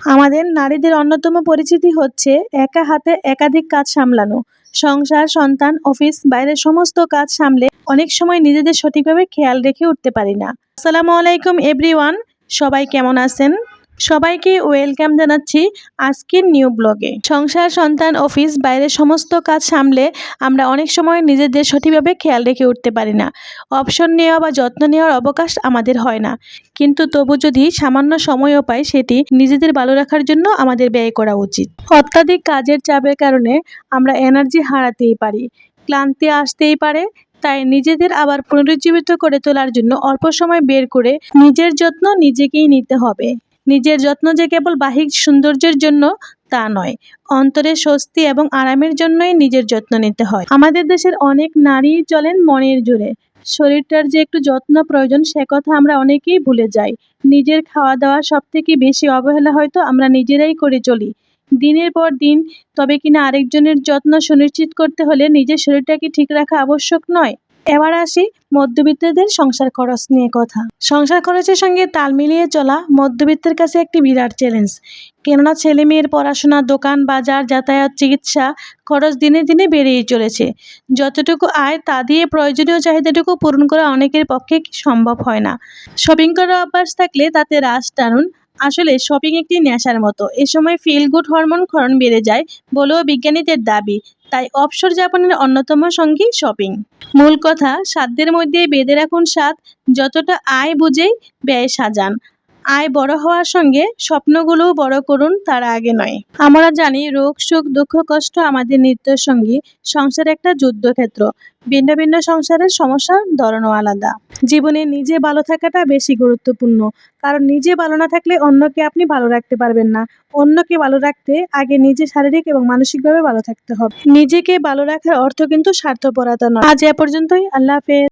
আমাদের নারীদের অন্যতম পরিচিতি হচ্ছে একা হাতে একাধিক কাজ সামলানো। সংসার, সন্তান, অফিস, বাইরের সমস্ত কাজ সামলে অনেক সময় নিজেদের সঠিকভাবে খেয়াল রেখে উঠতে পারি না। আসসালামু আলাইকুম, এভরিওয়ান। সবাই কেমন আছেন? সবাইকে ওয়েলকাম জানাচ্ছি আজকের নিউ ব্লগে। সংসার, সন্তান, অফিস, বাইরের সমস্ত কাজ সামলে আমরা অনেক সময় নিজেদের সঠিকভাবে খেয়াল রেখে উঠতে পারি না। অপশন নেওয়া বা যত্ন নেওয়ার অবকাশ আমাদের হয় না। কিন্তু তবু যদি সামান্য সময়ও পাই, সেটি নিজেদের ভালো রাখার জন্য আমাদের ব্যয় করা উচিত। অত্যাধিক কাজের চাপের কারণে আমরা এনার্জি হারাতেই পারি। ক্লান্তি আসতেই পারে, তাই নিজেদের আবার পুনরুজ্জীবিত করে তোলার জন্য অল্প সময় বের করে নিজের যত্ন নিজেকেই নিতে হবে। নিজের যত্ন যে কেবল বাহ্যিক সৌন্দর্যের জন্য তা নয়, অন্তরের স্বস্তি এবং আরামের জন্যই নিজের যত্ন নিতে হয়। আমাদের দেশের অনেক নারী চলেন মনের জোরে। শরীরটার যে একটু যত্ন প্রয়োজন, সে কথা আমরা অনেকেই ভুলে যাই। নিজের খাওয়া দাওয়া সব থেকে বেশি অবহেলা হয়তো আমরা নিজেরাই করে চলি। দিনের পর দিন, তবে কিনা আরেকজনের যত্ন সুনিশ্চিত করতে হলে নিজের শরীরটাকে ঠিক রাখা আবশ্যক নয়। এবার আসি মধ্যবিত্তদের সংসার খরচ নিয়ে কথা। সংসার খরচের সঙ্গে তাল মিলিয়ে চলা মধ্যবিত্তের কাছে একটি বিরাট চ্যালেঞ্জ কেননা ছেলে মেয়ের পড়াশোনা, দোকান, বাজার, যাতায়াত, চিকিৎসা খরচ দিনে দিনে বেড়েই চলেছে। যতটুকু আয় তা দিয়ে প্রয়োজনীয় চাহিদাটুকু পূরণ করা অনেকের পক্ষে সম্ভব হয় না। শপিং করার অভ্যাস থাকলে তাতে রাশ টানুন আসলে শপিং একটি নেশার মতো। এ সময় ফিল গুড হরমোন ক্ষরণ বেড়ে যায় বলেও বিজ্ঞানীদের দাবি। তাই অবসর যাপনের অন্যতম সঙ্গী শপিং মূল কথা, সাধ্যের মধ্যে বেঁধে রাখুন স্বাদ। যতটা আয় বুঝেই ব্যয় সাজান। আয় বড় হওয়ার সঙ্গে স্বপ্নগুলোও বড় করুন, তার আগে নয়। আমরা জানি রোগ, সুখ, দুঃখ, কষ্ট আমাদের নিত্যর সঙ্গী। সংসার একটা যুদ্ধক্ষেত্র। ভিন্ন ভিন্ন সংসারের সমস্যার ধরনও আলাদা। জীবনে নিজে ভালো থাকাটা বেশি গুরুত্বপূর্ণ। কারণ নিজে ভালো না থাকলে অন্যকে আপনি ভালো রাখতে পারবেন না। অন্যকে ভালো রাখতে আগে নিজে শারীরিক এবং মানসিকভাবে ভালো থাকতে হবে। নিজেকে ভালো রাখার অর্থ কিন্তু স্বার্থপরতা নয়। আজ এ পর্যন্তই। আল্লাহ হাফেজ।